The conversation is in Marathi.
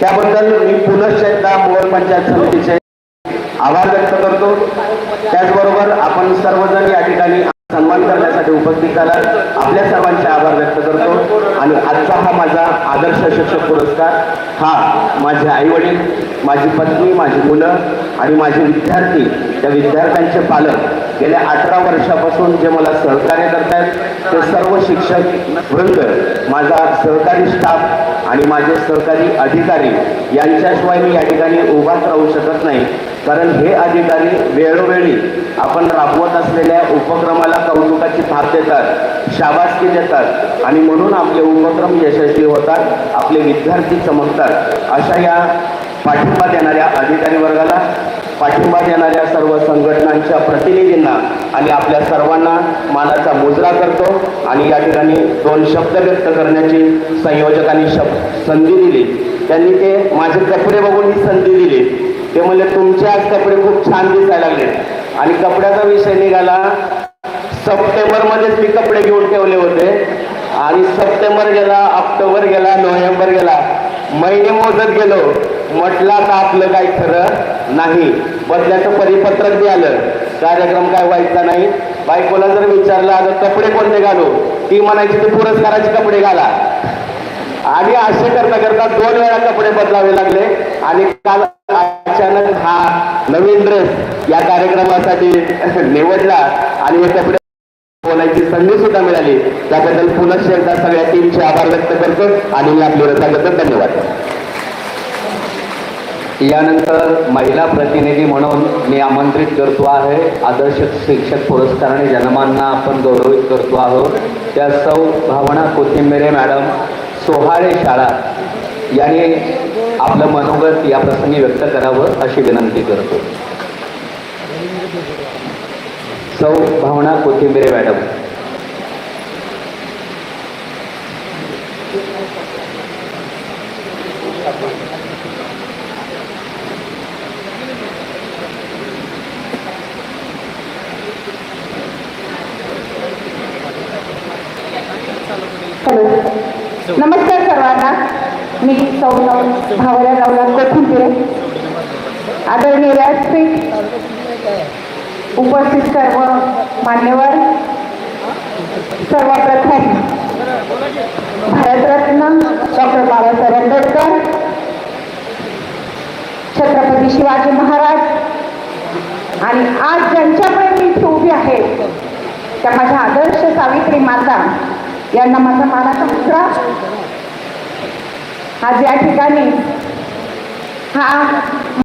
त्याबद्दल मी पुनश्च एकदा मोहोळ पंचायत समितीचे आभार व्यक्त करतो. त्याचबरोबर आपण सर्वजण या ठिकाणी सन्मान करण्यासाठी उपस्थित झाला आपल्या सर्वांचे आभार व्यक्त करतो. आणि आजचा हा माझा आदर्श शिक्षक पुरस्कार हा माझे आईवडील माझी पत्नी माझी मुलं आणि माझे विद्यार्थी त्या विद्यार्थ्यांचे पालक गेल्या अठरा वर्षापासून जे मला सहकार्य करत आहेत ते सर्व शिक्षक वृंद माझा सहकारी स्टाफ आणि माझे सहकारी अधिकारी यांच्याशिवाय मी या ठिकाणी उभाच राहू शकत नाही. कारण हे अधिकारी वेळोवेळी आपण राबवत असलेल्या उपक्रमाला कौतुकाची थाप देतात शाबासकी देतात आणि म्हणून आपले उपक्रम यशस्वी होतात आपले विद्यार्थी चमकतात. अशा या पाठिंबा देणाऱ्या अधिकारी वर्गाला पाठिंबा देणाऱ्या सर्व संघटनांच्या प्रतिनिधींना आणि आपल्या सर्वांना मानाचा मुजरा करतो आणि या ठिकाणी दोन शब्द व्यक्त करण्याची संयोजकांनी शब्द संधी दिली. त्यांनी ते माझे कपडे बघून ही संधी दिली. ते म्हणले तुमचे आज कपडे खूप छान दिसायला लागले. आणि कपड्याचा विषय निघाला. सप्टेंबरमध्येच मी कपडे घेऊन ठेवले होते. आणि सप्टेंबर गेला ऑक्टोबर गेला नोव्हेंबर गेला. महिने मोजत गेलो. म्हटला तर आपलं काही खरं नाही. बदल्याचं परिपत्रक बी आलं कार्यक्रम काय व्हायचा नाही. बायकोला जर विचारलं आता कपडे कोणते घालू? ती म्हणायची ते पुरस्काराचे कपडे घाला. आणि असे करता करता दोन वेळा कपडे बदलावे लागले. आणि काल अचानक हा नवीन ड्रेस या कार्यक्रमासाठी निवडला. आणि हे कपडे बोलायची संधी सुद्धा मिळाली. त्याबद्दल पुनश्च एकदा सगळ्या टीमचे आभार व्यक्त करतो आणि मी आपली रसाबद्दल धन्यवाद. यानंतर महिला प्रतिनिधी म्हणून मी आमंत्रित करतो आहे. आदर्श शिक्षक पुरस्काराने जन्मांना आपण गौरवित करतो आहोत. त्या सौ भावना कोथिंबिरे मॅडम सोहाळे शाळा यांनी आपलं मनोगत या प्रसंगी व्यक्त करावं अशी विनंती करतो. सौ भावना कोथिंबिरे मॅडम। हॅलो. नमस्कार सर्वांना. मी सौ भावऱ्या रावला कोथिंबिरे आदरणीय व्यासपीठ उपस्थित सर्व मान्यवर सर्वप्रथम भारतरत्न डॉक्टर बाबासाहेब आंबेडकर छत्रपती शिवाजी महाराज आणि आज ज्यांच्याकडे मी इथे उभी आहे त्या माझ्या आदर्श सावित्री माता यांना माझा मानाचा मुद्रा आज या ठिकाणी हा